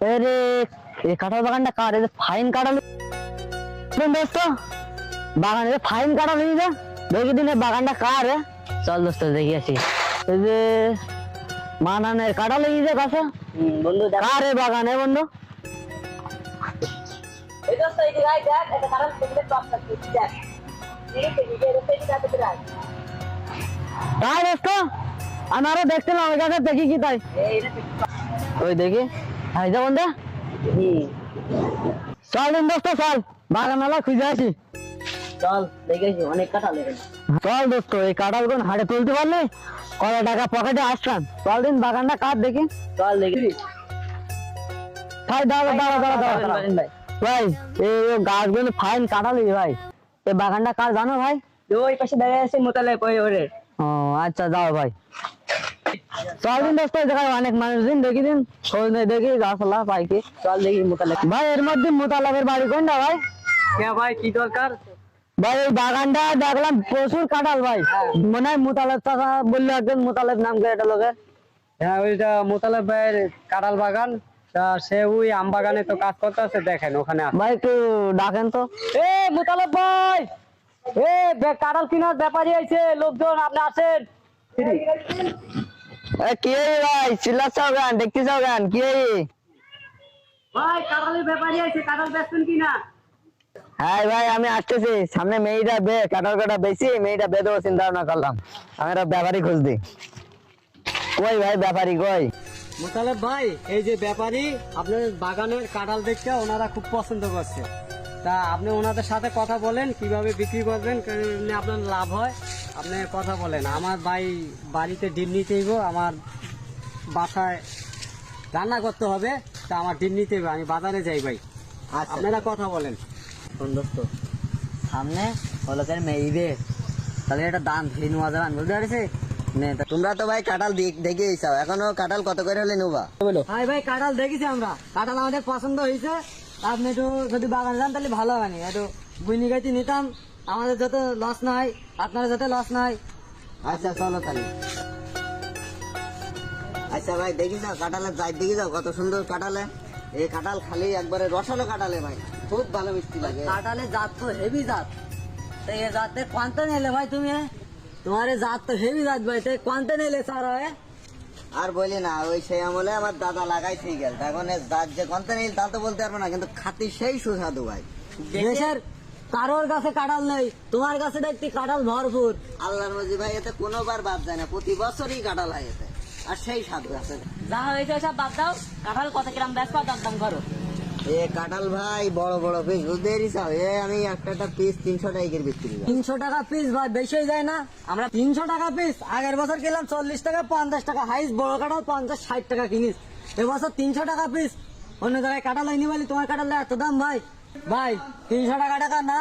আরে এই কাঁঠাল বাগানটা কার এই ফাইন কাঁঠাল দোস্ত বাগানে ফাইন কাঁঠাল হয়েছে দেখি দিনে বাগানটা কার? চল দোস্ত দেখি আসি এই যে মানানের কাঁঠাল হয়েছে গাছে বন্ধু কার এই দোস্ত এই দেখ দেখ দোস্ত আমি আরও দেখছিলাম ওই গাছে দেখি কি তাই ওই দেখি হাই যা বন্ধু? চল দিন দোস্ত চল। বাগানালা খুঁজে আসি। চল দেখেছি অনেক কাঁঠাল চল দোস্ত এই কাঁঠাল কোন হাটে তুলতে পারলে কত টাকা পকেটে আসলাম। চল দিন বাগানটা কার দেখি। চল দেখি ভাই দাঁড়া দাঁড়া দাঁড়া দাঁড়া দাঁড়া। ভাই ভাই এই গাছগুলো ফাইন কাটালি ভাই। এই বাগানটা কার জানো ভাই? ওই পাশে দাঁড়িয়ে আছে মোতালে ওরে। ও আচ্ছা যাও ভাই। চল দিন দোস্ত জায়গায় অনেক মানুষ দিন দেখি দিন। খোঁজ নেই দেখি গাছলা পাই চল দেখি ভাই এর মধ্যে বাড়ি কোনটা ভাই? ভাই কি দরকার? ভাই এই বাগানটা দেখলাম প্রচুর কাঁঠাল ভাই। মনে হয় মোতালেব চাষা বলল একজন মোতালেব নাম করে এটা লোকের। হ্যাঁ ওইটা মোতালেব ভাইয়ের কাঁঠাল বাগান। তা সে ওই আম বাগানে তো কাজ করতে আছে দেখেন ওখানে। ভাই একটু ডাকেন তো। এ মোতালেব ভাই! এ বে- কাঁঠাল কেনার ব্যাপারই আছে লোকজন আপনি আসেন। কি এই ভাই? চিল্লাচ্ছাও গান দেখতেছাও গান কি ভাই কাঁঠালের ব্যাপারই আছে কাঁঠাল বেচবেন কিনা? হ্যাঁ ভাই আমি আসতেছি। সামনে মেয়েটা বে কাটার কাটা বেশি মেয়েটা বেঁধেও চিন্তা ভাবনা করলাম। আমি একটা ব্যাপারী খুঁজ কই ভাই ব্যাপারী কই? মোতালেব ভাই এই যে ব্যাপারী আপনার বাগানের কাঁঠাল দেখতে ওনারা খুব পছন্দ করছে। তা আপনি ওনাদের সাথে কথা বলেন কীভাবে বিক্রি করবেন আপনার লাভ হয়। আপনি কথা বলেন আমার ভাই বাড়িতে ডিম নিতে হইব আমার বাসায় রান্না করতে হবে তা আমার ডিম নিতে হবে আমি বাজারে যাই ভাই। আচ্ছা। আপনারা কথা বলেন। শোন দোস্ত সামনে হলো করে মেয়েবে তাহলে এটা দাম ধরে নেওয়া যাবে বুঝতে পারছি? তোমরা তো ভাই কাঁঠাল দেখে এসো এখনও কাঁঠাল কত করে হলে নেবা? ভাই ভাই কাঁঠাল দেখেছি আমরা কাঁঠাল আমাদের পছন্দ হয়েছে আপনি একটু যদি বাগান যান তাহলে ভালো হয়নি একটু বুঝনি গাইতে নিতাম। আমাদের যাতে লস না হয় আপনারা যাতে লস না হয় আচ্ছা চলো তাহলে। আচ্ছা ভাই দেখি যাও কাঁঠালের যাই দেখি যাও কত সুন্দর কাঁঠালে। এই কাঁঠাল খালি একবারে রসালো কাঁঠালে ভাই খুব ভালো মিষ্টি লাগে। কাঁঠালের জাত তো হেভি জাত। তো এই জাতে কোনটা নিলে ভাই তুমি তোমার জাত তো হেভি জাত ভাই তো কোনটা নিলে স্যার হয় আর বলি না ওই সেই আমলে আমার দাদা লাগাই ঠিক গেল। এখন দাঁত যে কন্তে নেই তা তো বলতে পারব না কিন্তু খাতি সেই সুস্বাদু ভাই। দেশের কারোর কাছে কাঁঠাল নেই তোমার কাছে দেখছি কাঁঠাল ভরপুর। আল্লাহর মজি ভাই এতে কোনোবার বাদ যায় না প্রতি বছরই কাঁঠাল হয় এতে আর সেই স্বাদ আছে। যা হয়েছে সব বাদ দাও কাঁঠাল কত গ্রাম বেচবা দরদাম করো। এ কাঁঠাল ভাই বড় বড় পিস বুঝতে চাও এ আমি একটা একটা পিস তিনশো টাকার বিক্রি করি। তিনশো টাকা পিস ভাই বেশি হয়ে যায় না। আমরা তিনশো টাকা পিস আগের বছর কিনলাম চল্লিশ টাকা পঞ্চাশ টাকা হাইস বড় কাঁঠাল পঞ্চাশ ষাট টাকা কিনিস। এবছর তিনশো টাকা পিস অন্য জায়গায় কাঁঠাল হয়নি বলি তোমার কাঁঠাল এত দাম ভাই? ভাই তিনশো টাকা টাকা না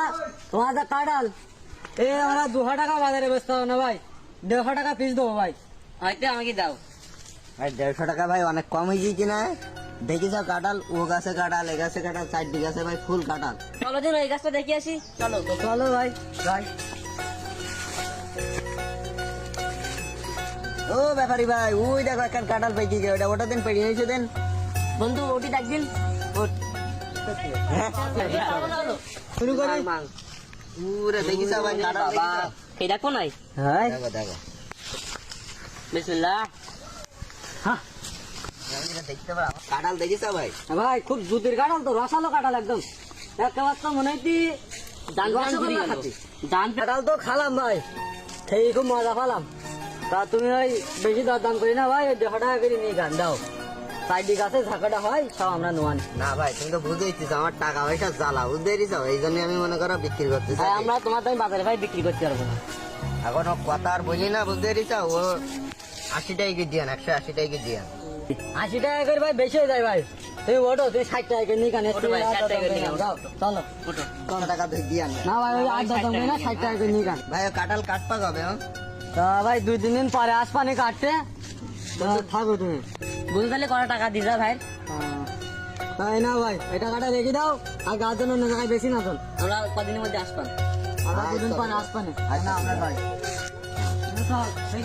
তোমার যা কাঁঠাল। এ আমরা দুশো টাকা বাজারে বেচতে হবে না ভাই দেড়শো টাকা পিস দেবো ভাই। হয়তো আমাকে দাও। ভাই দেড়শো টাকা ভাই অনেক কম হয়েছে কিনা দেখি যাও কাঁঠাল? ও গাছে কাঁঠাল এ গাছে কাঁঠাল চারটি গাছে ভাই ফুল কাঁঠাল। চলো দিন ওই গাছটা দেখে আসি। চলো চলো ভাই ভাই। ও ব্যাপারি ভাই ওই দেখো একটা কাঁঠাল পেয়েছি যে ওটা ওটা দিন পেরিয়ে নিয়েছে দেন। বন্ধু ওটি ডাক দিন। শুরু করি। পুরে দেখি যাও ভাই কাঁঠাল এই দেখো নাই? হ্যাঁ দেখো দেখো। বিসমিল্লাহ। দেখতে কাঁঠাল দেখি ভাই ভাই খুব জুতির কাঁঠাল তো রসালো কাঁঠাল একদম। একেবারে তো মনে দান দান কাঁঠাল। তো খালাম ভাই। সেই খুব মজা পালাম। তা তুমি ওই বেশি দর দাম করি না ভাই দেড়শো টাকা করে নিয়ে গান দাও। সাইডি গাছে ঝাঁকাটা হয় সব আমরা নোয়ান না ভাই তুমি তো আমার টাকা পয়সা জ্বালা বুঝতে পেরেছ? এই জন্য আমি মনে করো বিক্রি করতে ভাই আমরা তোমার দামি বাজারে ভাই বিক্রি করতে পারব না। এখন ও কথা আর না বুঝতে পেরেছ? ও আশি টাকা একশো আশি টাকা আশি টাকা করে ভাই বেশি হয়ে যায় ভাই। ওঠো তুমি ষাট টাকা করে নিয়ে গান ওঠো ভাই, 60 টাকা করে নিয়ে গান। চলো। টাকা ধরে দিয়ে না ভাই ওই আট দশ না ষাট টাকা করে নিয়ে ভাই কাঁঠাল কাটপা কবে? ভাই দুই তিন দিন পরে আসপানি কাটতে? থাকো তুমি। বুঝতে তাহলে কত টাকা দিছা ভাই? হ্যাঁ। তাই না ভাই এই টাকাটা রেখে দাও আর গাছ জন্য অন্য জায়গায় বেশি না চল। আমরা কদিনের মধ্যে আসবান আমরা দুদিন পরে আসপানি আচ্ছা, না আমরা ভাই।